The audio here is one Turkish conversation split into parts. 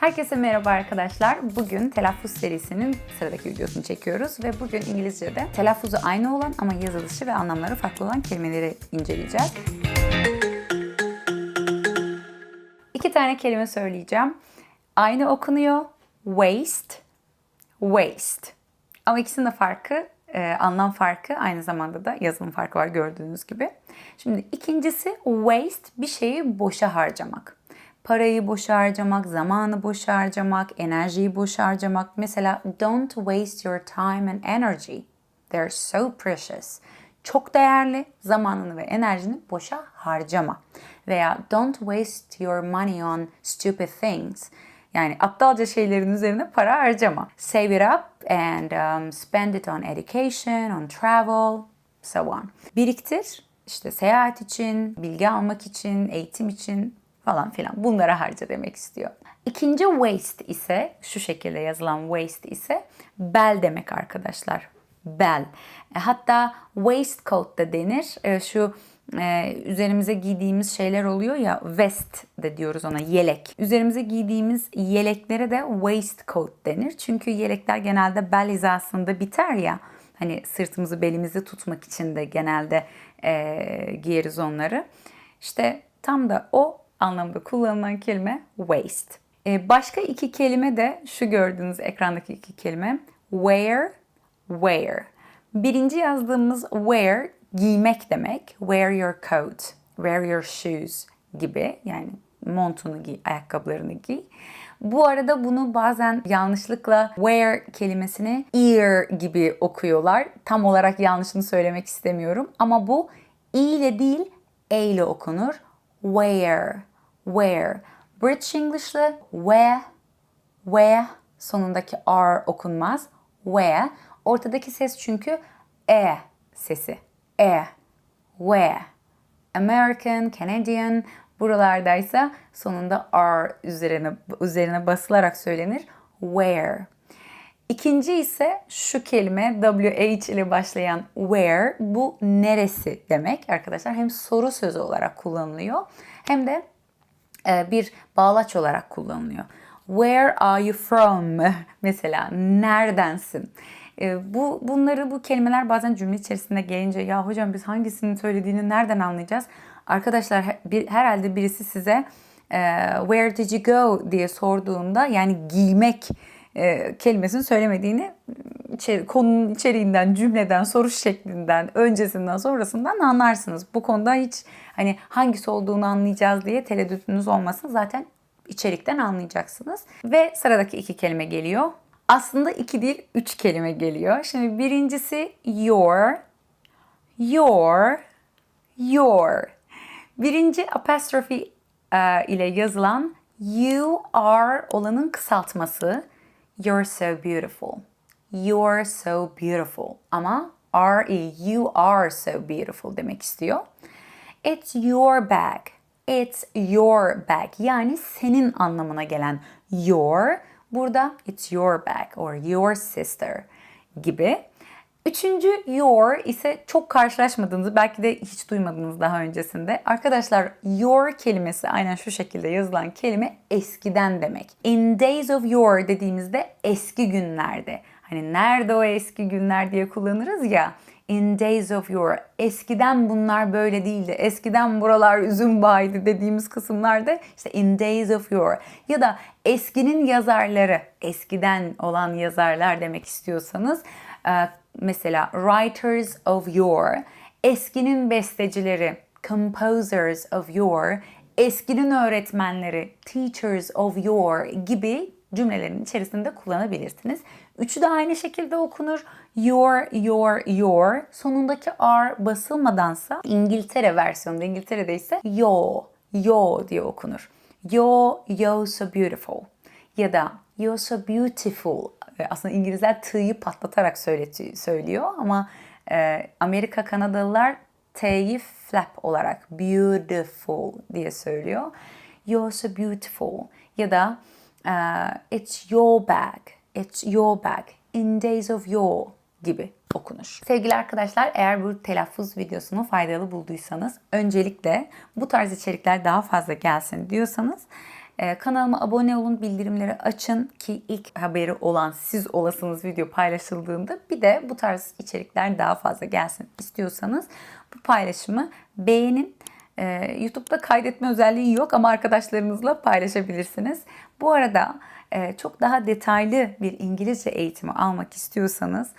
Herkese merhaba arkadaşlar. Bugün telaffuz serisinin sıradaki videosunu çekiyoruz ve bugün İngilizce'de telaffuzu aynı olan ama yazılışı ve anlamları farklı olan kelimeleri inceleyeceğiz. İki tane kelime söyleyeceğim. Aynı okunuyor. Waste, waste. Ama ikisinin de farkı, e, anlam farkı aynı zamanda da yazılım farkı var gördüğünüz gibi. Şimdi ikincisi waste bir şeyi boşa harcamak. Parayı boşa harcamak, zamanı boşa harcamak, enerjiyi boşa harcamak. Mesela don't waste your time and energy. They're so precious. Çok değerli zamanını ve enerjini boşa harcama. Veya don't waste your money on stupid things. Yani aptalca şeylerin üzerine para harcama. Save it up and um, spend it on education, on travel, so on. Biriktir, işte seyahat için, bilgi almak için, eğitim için falan filan bunlara harca demek istiyor. İkinci waste ise şu şekilde yazılan waste ise bel demek arkadaşlar. Bel. E, Hatta waistcoat da denir. E, Şu e, üzerimize giydiğimiz şeyler oluyor ya vest de diyoruz ona yelek. Üzerimize giydiğimiz yeleklere de waistcoat denir. Çünkü yelekler genelde bel hizasında biter ya. Hani sırtımızı belimizi tutmak için de genelde e, giyeriz onları. İşte tam da o anlamda kullanılan kelime waste. E, başka iki kelime de şu gördüğünüz ekrandaki iki kelime wear, wear. Birinci yazdığımız wear giymek demek. Wear your coat, wear your shoes gibi yani montunu giy, ayakkabılarını giy. Bu arada bunu bazen yanlışlıkla wear kelimesini ear gibi okuyorlar. Tam olarak yanlışını söylemek istemiyorum ama bu i ile değil e ile okunur. Wear, wear. British English'le we, we sonundaki r okunmaz. We. Ortadaki ses çünkü e sesi. E, we. American, Canadian buralardaysa sonunda R üzerine üzerine basılarak söylenir. Where. İkinci ise şu kelime WH ile başlayan where bu neresi demek arkadaşlar. Hem soru sözü olarak kullanılıyor hem de e, bir bağlaç olarak kullanılıyor. Where are you from? Mesela neredensin? E, bu bunları bu kelimeler bazen cümle içerisinde gelince ya hocam biz hangisini söylediğini nereden anlayacağız? Arkadaşlar bir, herhalde birisi size e, where did you go diye sorduğunda yani giymek e, kelimesini söylemediğini içeri, konunun içeriğinden, cümleden, soru şeklinden, öncesinden, sonrasından anlarsınız. Bu konuda hiç hani hangisi olduğunu anlayacağız diye tereddütünüz olmasın. Zaten içerikten anlayacaksınız. Ve sıradaki iki kelime geliyor. Aslında iki değil, üç kelime geliyor. Şimdi birincisi your, your, your. Birinci apostrophe e, ile yazılan you are olanın kısaltması. You're so beautiful. You're so beautiful. Ama R-E, you are so beautiful demek istiyor. It's your bag. It's your bag. Yani senin anlamına gelen your. Burada it's your bag or your sister gibi. Üçüncü your ise çok karşılaşmadığınız, belki de hiç duymadınız daha öncesinde. Arkadaşlar your kelimesi aynen şu şekilde yazılan kelime eskiden demek. In days of yore dediğimizde eski günlerde. Hani nerede o eski günler diye kullanırız ya. In days of yore. Eskiden bunlar böyle değildi. Eskiden buralar üzüm bağıydı dediğimiz kısımlarda işte in days of yore. Ya da eskinin yazarları, eskiden olan yazarlar demek istiyorsanız mesela writers of yore, eskinin bestecileri, composers of yore, eskinin öğretmenleri, teachers of yore gibi cümlelerin içerisinde kullanabilirsiniz. Üçü de aynı şekilde okunur. Your, your, your. Sonundaki R basılmadansa İngiltere versiyonunda İngiltere'de ise yo, yo diye okunur. Yo, yo so beautiful. Ya da you're so beautiful. Aslında İngilizler t'yı patlatarak söylüyor ama e, Amerika Kanadalılar t'yi flap olarak beautiful diye söylüyor. You're so beautiful. Ya da e, it's your bag. It's your bag. In days of your gibi okunur. Sevgili arkadaşlar eğer bu telaffuz videosunu faydalı bulduysanız öncelikle bu tarz içerikler daha fazla gelsin diyorsanız kanalıma abone olun, bildirimleri açın ki ilk haberi olan siz olasınız video paylaşıldığında. Bir de bu tarz içerikler daha fazla gelsin istiyorsanız bu paylaşımı beğenin. Ee, YouTube'da kaydetme özelliği yok ama arkadaşlarınızla paylaşabilirsiniz. Bu arada e, çok daha detaylı bir İngilizce eğitimi almak istiyorsanız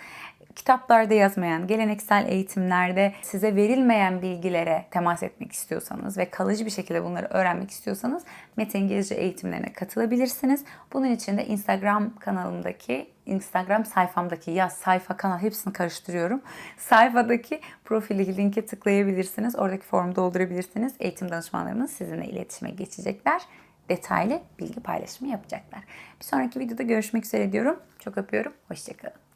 kitaplarda yazmayan, geleneksel eğitimlerde size verilmeyen bilgilere temas etmek istiyorsanız ve kalıcı bir şekilde bunları öğrenmek istiyorsanız Mete İngilizce eğitimlerine katılabilirsiniz. Bunun için de Instagram kanalımdaki, Instagram sayfamdaki yaz sayfa kanal hepsini karıştırıyorum. Sayfadaki profildeki linke tıklayabilirsiniz. Oradaki formu doldurabilirsiniz. Eğitim danışmanlarımız sizinle iletişime geçecekler. Detaylı bilgi paylaşımı yapacaklar. Bir sonraki videoda görüşmek üzere diyorum. Çok öpüyorum. Hoşçakalın.